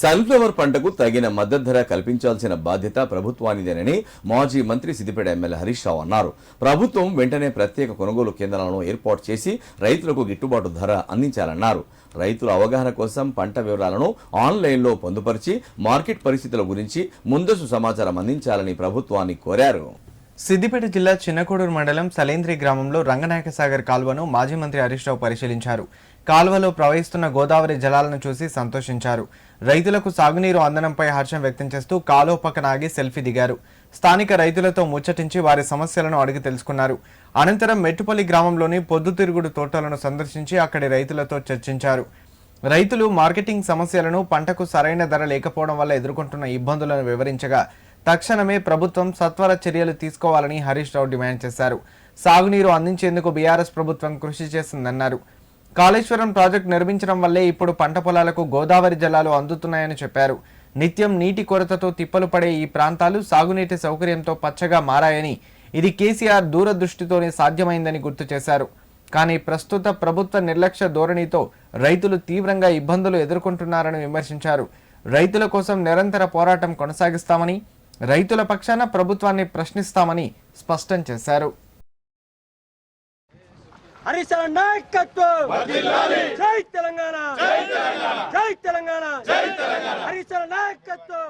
Sunflower పంటకు తగిన మద్దతు ధర కల్పించాల్సిన బాధ్యత ప్రభుత్వానిదేనని మాజీ మంత్రి సిద్దిపేట ఎమ్మెల్యే హరీష్ రావు అన్నారు. ప్రభుత్వం వెంటనే ప్రత్యేక కొనుగోలు కేంద్రాలను ఏర్పాటు చేసి రైతులకు గిట్టుబాటు ధర అందించాలన్నారు. రైతుల అవగాహన కోసం పంట వివరాలను ఆన్లైన్లో పొందుపరిచి మార్కెట్ పరిస్థితుల గురించి ముందస్తు సమాచారం అందించాలని ప్రభుత్వాన్ని కోరారు. సిద్దిపేట జిల్లా చిన్నకోడూరు మండలం సలేంద్రి గ్రామంలో రంగనాయక సాగర్ కాల్వను మాజీ మంత్రి హరీష్ రావు పరిశీలించారు. కాల్వలో ప్రవహిస్తున్న గోదావరి జలాలను చూసి సంతోషించారు. రైతులకు సాగునీరు అందనంపై హర్షం వ్యక్తం చేస్తూ కాలువ పక్కన ఆగి సెల్ఫీ దిగారు. స్థానిక రైతులతో ముచ్చటించి వారి సమస్యలను అడిగి తెలుసుకున్నారు. అనంతరం మెట్టుపల్లి గ్రామంలోని పొద్దుతిరుగుడు తోటలను సందర్శించి అక్కడి రైతులతో చర్చించారు. రైతులు మార్కెటింగ్ సమస్యలను పంటకు సరైన ధర లేకపోవడం వల్ల ఎదుర్కొంటున్న ఇబ్బందులను వివరించగా తక్షణమే ప్రభుత్వం సత్వర చర్యలు తీసుకోవాలని హరీష్ రావు డిమాండ్ చేశారు. సాగునీరు అందించేందుకు బీఆర్ఎస్ ప్రభుత్వం కృషి చేసిందన్నారు కాళేశ్వరం ప్రాజెక్టు నిర్మించడం వల్లే ఇప్పుడు పంట పొలాలకు గోదావరి జలాలు అందుతున్నాయని చెప్పారు. నిత్యం నీటి కొరతతో తిప్పలు పడే ఈ ప్రాంతాలు సాగునీటి సౌకర్యంతో పచ్చగా మారాయని ఇది కేసీఆర్ దూరదృష్టితోనే సాధ్యమైందని గుర్తు చేశారు. కానీ ప్రస్తుత ప్రభుత్వ నిర్లక్ష్య ధోరణితో రైతులు తీవ్రంగా ఇబ్బందులు ఎదుర్కొంటున్నారని విమర్శించారు. రైతుల కోసం నిరంతర పోరాటం కొనసాగిస్తామని రైతుల పక్షాన ప్రభుత్వాన్ని ప్రశ్నిస్తామని స్పష్టం చేశారు. హరీశ నాయకత్వం! జై తెలంగాణ! జై తెలంగాణ! హరీశ నాయకత్వం!